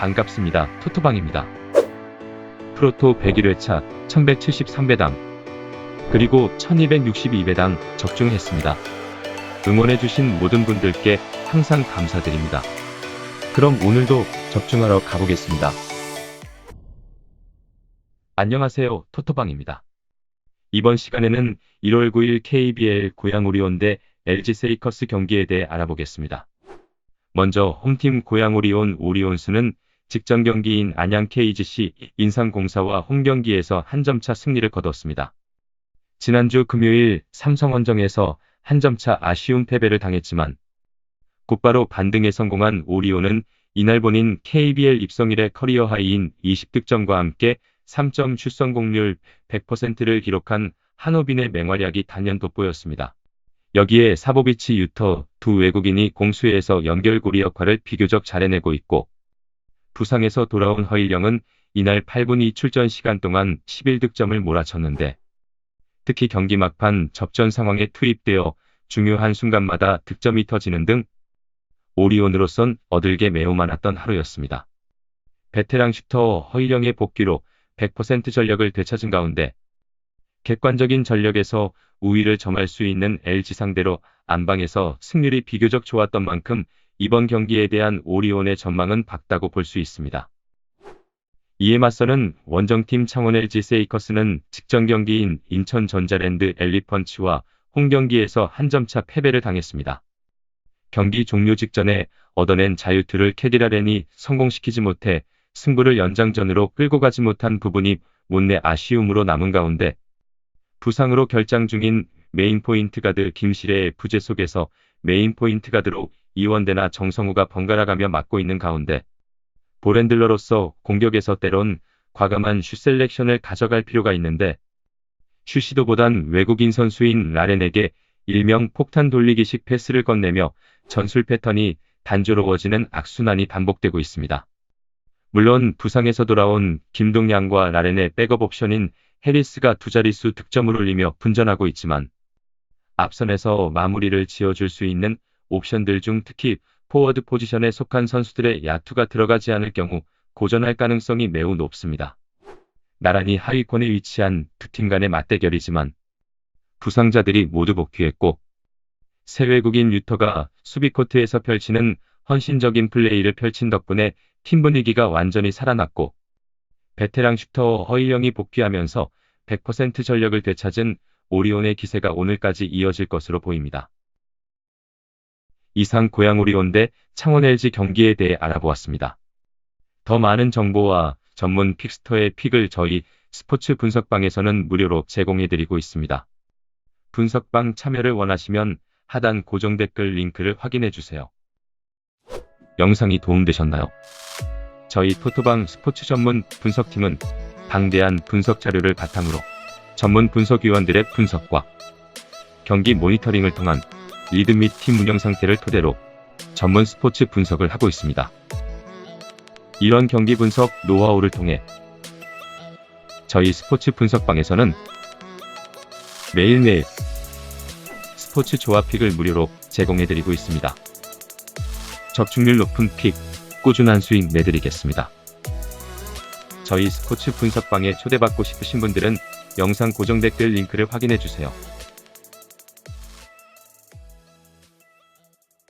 반갑습니다. 토토방입니다. 프로토 101회차 1173배당 그리고 1262배당 적중했습니다. 응원해주신 모든 분들께 항상 감사드립니다. 그럼 오늘도 적중하러 가보겠습니다. 안녕하세요. 토토방입니다. 이번 시간에는 1월 9일 KBL 고양 오리온 대 LG 세이커스 경기에 대해 알아보겠습니다. 먼저 홈팀 고양 오리온 오리온스는 직전 경기인 안양 KGC 인상공사와 홈경기에서 한 점차 승리를 거뒀습니다. 지난주 금요일 삼성원정에서 한 점차 아쉬운 패배를 당했지만 곧바로 반등에 성공한 오리온은 이날 본인 KBL 입성일의 커리어 하이인 20득점과 함께 3점 슛 성공률 100%를 기록한 한호빈의 맹활약이 단연 돋보였습니다. 여기에 사보비치 유터 두 외국인이 공수에서 연결고리 역할을 비교적 잘해내고 있고 부상에서 돌아온 허일영은 이날 8분 2 출전 시간 동안 11득점을 몰아쳤는데 특히 경기 막판 접전 상황에 투입되어 중요한 순간마다 득점이 터지는 등 오리온으로선 얻을 게 매우 많았던 하루였습니다. 베테랑 슈터 허일영의 복귀로 100% 전력을 되찾은 가운데 객관적인 전력에서 우위를 점할 수 있는 LG 상대로 안방에서 승률이 비교적 좋았던 만큼 이번 경기에 대한 오리온의 전망은 밝다고 볼 수 있습니다. 이에 맞서는 원정팀 창원 LG 세이커스는 직전 경기인 인천 전자랜드 엘리펀치와 홈경기에서 한 점차 패배를 당했습니다. 경기 종료 직전에 얻어낸 자유투를 캐디라렌이 성공시키지 못해 승부를 연장전으로 끌고 가지 못한 부분이 못내 아쉬움으로 남은 가운데 부상으로 결장 중인 메인 포인트 가드 김실의 부재 속에서 메인 포인트 가드로 이원대나 정성우가 번갈아가며 맡고 있는 가운데 볼핸들러로서 공격에서 때론 과감한 슛 셀렉션을 가져갈 필요가 있는데 슈시도보단 외국인 선수인 라렌에게 일명 폭탄 돌리기식 패스를 건네며 전술 패턴이 단조로워지는 악순환이 반복되고 있습니다. 물론 부상에서 돌아온 김동양과 라렌의 백업 옵션인 해리스가 두 자릿수 득점을 올리며 분전하고 있지만 앞선에서 마무리를 지어줄 수 있는 옵션들 중 특히 포워드 포지션에 속한 선수들의 야투가 들어가지 않을 경우 고전할 가능성이 매우 높습니다. 나란히 하위권에 위치한 두 팀 간의 맞대결이지만 부상자들이 모두 복귀했고 새 외국인 유터가 수비 코트에서 펼치는 헌신적인 플레이를 펼친 덕분에 팀 분위기가 완전히 살아났고 베테랑 슈터 허일영이 복귀하면서 100% 전력을 되찾은 오리온의 기세가 오늘까지 이어질 것으로 보입니다. 이상 고양 오리온 대 창원 LG 경기에 대해 알아보았습니다. 더 많은 정보와 전문 픽스터의 픽을 저희 스포츠 분석방에서는 무료로 제공해드리고 있습니다. 분석방 참여를 원하시면 하단 고정 댓글 링크를 확인해주세요. 영상이 도움되셨나요? 저희 토토방 스포츠 전문 분석팀은 방대한 분석 자료를 바탕으로 전문 분석위원들의 분석과 경기 모니터링을 통한 리드 및 팀 운영 상태를 토대로 전문 스포츠 분석을 하고 있습니다. 이런 경기 분석 노하우를 통해 저희 스포츠 분석방에서는 매일매일 스포츠 조합 픽을 무료로 제공해드리고 있습니다. 적중률 높은 픽, 꾸준한 수익 내드리겠습니다. 저희 스포츠 분석방에 초대받고 싶으신 분들은 영상 고정 댓글 링크를 확인해주세요.